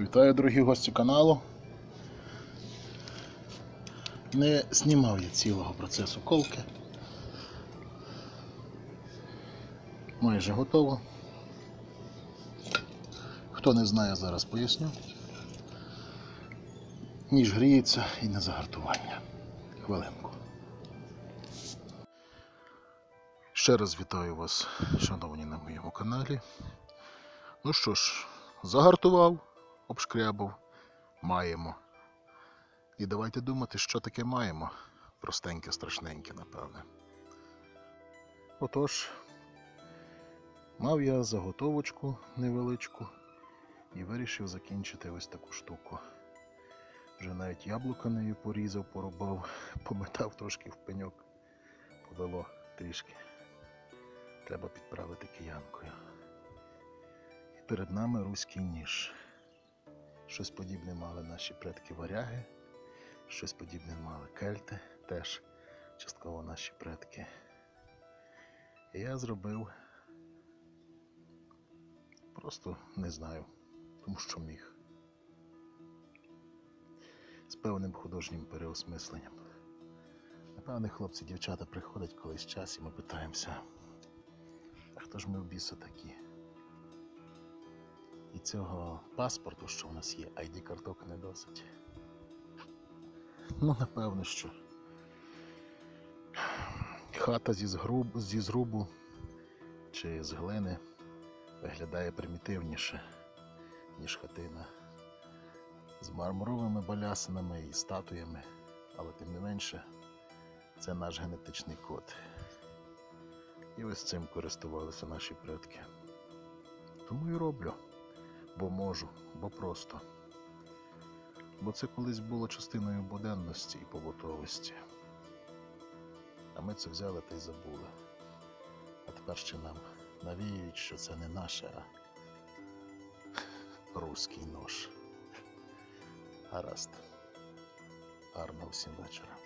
Вітаю, дорогі гості каналу. Не знімав я цілого процесу колки. Майже готово. Хто не знає, зараз поясню. Ніж гріється і на загартування. Хвилинку. Ще раз вітаю вас, шановні на моєму каналі. Ну що ж, загартував, обшкрябав, маємо. І давайте думати, що таке маємо. Простеньке, страшненьке, напевне. Отож, мав я заготовочку невеличку і вирішив закінчити ось таку штуку. Вже навіть яблука нею порізав, порубав, пометав трошки в пеньок, подало трішки. Треба підправити киянкою. І перед нами руський ніж. Щось подібне мали наші предки варяги, щось подібне мали кельти, теж частково наші предки. І я зробив просто не знаю, тому що міг. З певним художнім переосмисленням. Напевне, хлопці, дівчата приходять колись час і ми питаємося, а хто ж ми в біса такі? Цього паспорту, що в нас є, ID карток не досить. Ну, напевно, що хата зі, згруб, зі зрубу чи з глини виглядає примітивніше, ніж хатина з мармуровими балясинами і статуями, але тим не менше, це наш генетичний код. І ось цим користувалися наші предки. Тому і роблю бо можу, бо просто. Бо це колись було частиною буденності і побутовості. А ми це взяли та й забули. А тепер ще нам навіюють, що це не наше, а руський нож. Гаразд. Гарного всім вечора.